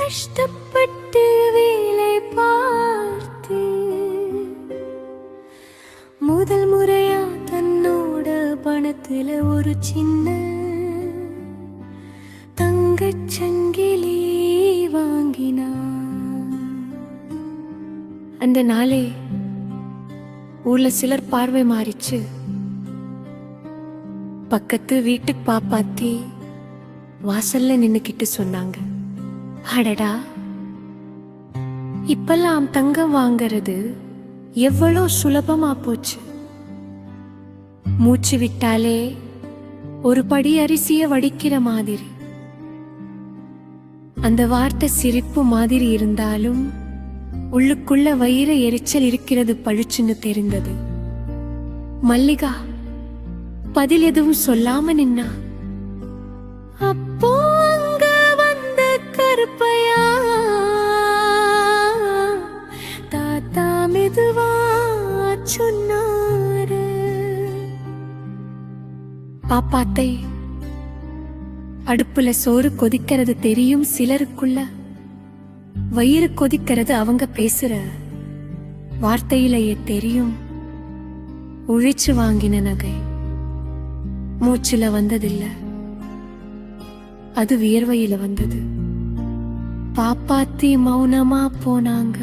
கஷ்டப்பட்டு வேலை பார்த்து முதல் முறையா தன்னோட பணத்துல ஒரு சின்ன தங்கச் சங்கிலி வாங்கினான் அந்த நாளே ஊர்ல சிலர் பார்வை மாறிச்சு. பக்கத்து வீட்டுக்கு பாப்பாத்தி வாசல்ல நின்னுக்கிட்டு சொன்னாங்க. அடடா. இப்பெல்லாம் தங்கம் வாங்கறது எவ்வளோ சுலபமா போச்சு. மூச்சு விட்டாலே ஒரு படி அரிசிய வடிக்கிற மாதிரி. அந்த வார்த்தை சிரிப்பு மாதிரி இருந்தாலும் உள்ளுக்குள்ள வயிறு எரிச்சல் இருக்கிறது பழுச்சுன்னு தெரிந்தது. மல்லிகா பதில் எதுவும் சொல்லாம நின்னா? அப்போ கருப்பையா? தாத்தா மெதுவா சொன்னாரு. பாப்பாத்தை அடுப்புல சோறு கொதிக்கிறது தெரியும் சிலருக்குள்ள. வயிறு கொதிக்கிறது அவங்க பேசுற வார்த்தையிலேயே தெரியும். உழைச்சு வாங்கின நகை. மூச்சுல வந்ததில்லை. அது வியர்வையில வந்தது. பாப்பாத்தி மௌனமா போனாங்க.